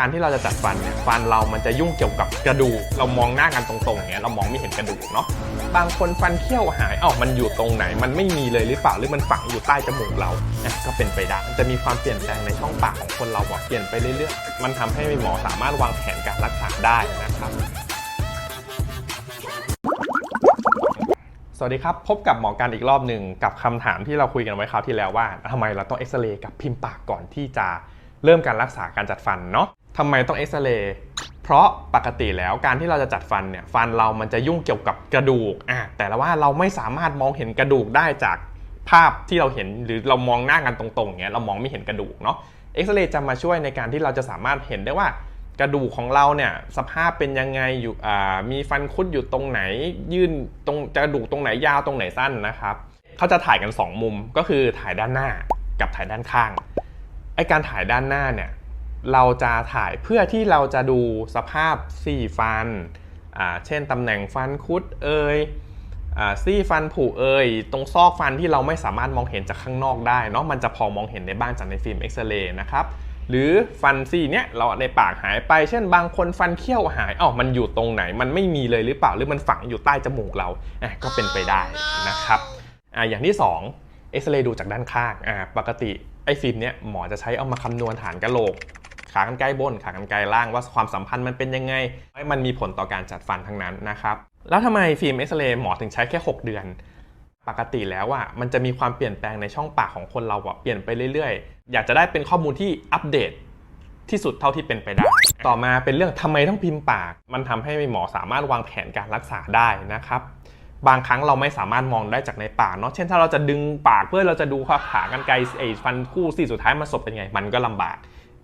การที่เราจะจัดฟันเนี่ยฟันเรามันจะยุ่งเกี่ยวกับกระดูกเรามองหน้ากันตรงๆอย่างเงี้ยเรามองไม่เห็นกระดูกเนาะบางคนฟันเขี้ยวหายเอ้ามันอยู่ตรงไหน มันไม่มีเลยหรือเปล่าหรือมันฝังอยู่ใต้จมูกเราอะก็เป็นไปได้มันจะมีความเปลี่ยนแปลงในช่องปากของคนเราเปลี่ยนไปเรื่อยๆ มันทำให้หมอสามารถวางแผนการรักษาได้นะครับสวัสดีครับ พบกับหมอการอีกรอบหนึ่งกับคำถามที่เราคุยกันไว้คราวที่แล้วว่าทำไมเราต้องเอ็กซเรย์กับพิมพ์ปากก่อนที่จะเริ่มการรักษาการจัดฟันเนาะ ทำไมต้องเอ็กซเรย์เพราะปกติแล้วการที่เราจะจัดฟันเนี่ยฟันเรามันจะยุ่งเกี่ยวกับกระดูกอะแต่ละว่าเราไม่สามารถมองเห็นกระดูกได้จากภาพที่เราเห็นหรือเรามองหน้ากันตรงๆเงี้ยเรามองไม่เห็นกระดูกเนาะเอ็กซเรย์จะมาช่วยในการที่เราจะสามารถเห็นได้ว่ากระดูกของเราเนี่ยสภาพเป็นยังไงอยู่อ่ามีฟันคุดอยู่ตรงไหน ยื่นตรงกระดูกตรงไหนยาวตรงไหนสั้นนะครับเขาจะถ่ายกัน 2 มุมก็คือถ่ายด้านหน้ากับถ่ายด้านข้างไอการถ่ายด้านหน้าเนี่ย เราจะถ่ายเพื่อที่เราจะดูสภาพสี่ฟัน เช่นตำแหน่งฟันคุดเอยซี่ฟันผุเอยตรงซอกฟันที่เราไม่สามารถมองเห็นจากข้างนอกได้เนาะมันจะพอมองเห็นในบ้านจากในฟิล์มเอ็กซเรย์นะครับหรือฟันซี่เนี่ยเราในปากหายไป เช่นบางคนฟันเขี้ยวหายอ้ามันอยู่ตรงไหน มันไม่มีเลยหรือเปล่าหรือมันฝังอยู่ใต้จมูกเราอะก็เป็นไปได้นะครับอะอย่างที่2เอ็กซเรย์ดูจากด้านข้างอะปกติไอ้ฟิล์มเนี่ยหมอจะใช้เอามาคำนวณฐานกะโหลก ขากรรไกรบน ขากรรไกรล่างว่าความสัมพันธ์มันเป็นยังไงให้มันมีผลต่อการจัดฟันทั้งนั้นนะครับ แล้วทำไมฟิล์มเอ็กซเรย์หมอถึงใช้แค่ 6 เดือน ปกติแล้วอะมันจะมีความเปลี่ยนแปลงในช่องปากของคนเราอะเปลี่ยนไปเรื่อยๆ อยากจะได้เป็นข้อมูลที่อัปเดตที่สุดเท่าที่เป็นไปได้ ต่อมาเป็นเรื่องทำไมต้องพิมพ์ปาก มันทำให้หมอสามารถวางแผนการรักษาได้นะครับบางครั้งเราไม่สามารถมองได้จากในปากเนาะ เช่นถ้าเราจะดึงปากเพื่อเราจะดูว่าขากรรไกรไอ้ฟันคู่ซี่สุดท้ายมันสบเป็นไง มันก็ลำบาก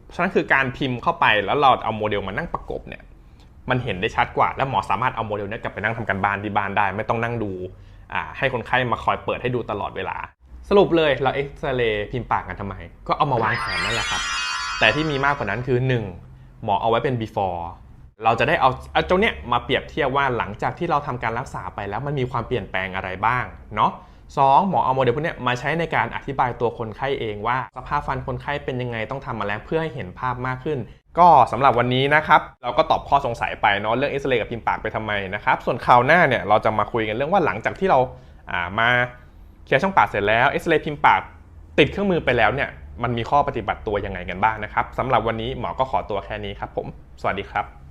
เพราะฉะนั้นคือการพิมพ์เข้าไปแล้วเราเอาโมเดลมานั่งประกบเนี่ยมันเห็นได้ชัดกว่า และหมอสามารถเอาโมเดลนี้กลับไปนั่งทำกันบ้านที่บ้านได้ ไม่ต้องนั่งดูให้คนไข้มาคอยเปิดให้ดูตลอดเวลา สรุปเลยเราเอ็กซเรย์พิมพ์ปากกันทำไม ก็เอามาวางแผนนั่นแหละครับ แต่ที่มีมากกว่านั้นคือ 1. หมอเอาไว้เป็น before เราจะได้เอาเอาเจ้าเนี้ยมาเปรียบเทียบว่าหลังจากที่เราทำการรักษาไปแล้วมันมีความเปลี่ยนแปลงอะไรบ้างเนาะ สองหมอเอาโมเดลพวกนี้มาใช้ในการอธิบายตัวคนไข้เองว่า สภาพฟันคนไข้เป็นยังไงต้องทำมาแล้วเพื่อให้เห็นภาพมากขึ้น ก็สำหรับวันนี้นะครับ เราก็ตอบข้อสงสัยไปเนาะเรื่องเอ็กซเรย์กับพิมพ์ปากไปทำไมนะครับส่วนคราวหน้าเนี่ยเราจะมาคุยกันเรื่องว่าหลังจากที่เราามาเคลียร์ช่องปากเสร็จแล้วเอ็กซเรย์พิมพ์ปากติดเครื่องมือไปแล้วเนี่ยมันมีข้อปฏิบัติตัวยังไงกันบ้างนะครับสำหรับวันนี้หมอก็ขอตัวแค่นี้ครับผม สวัสดีครับ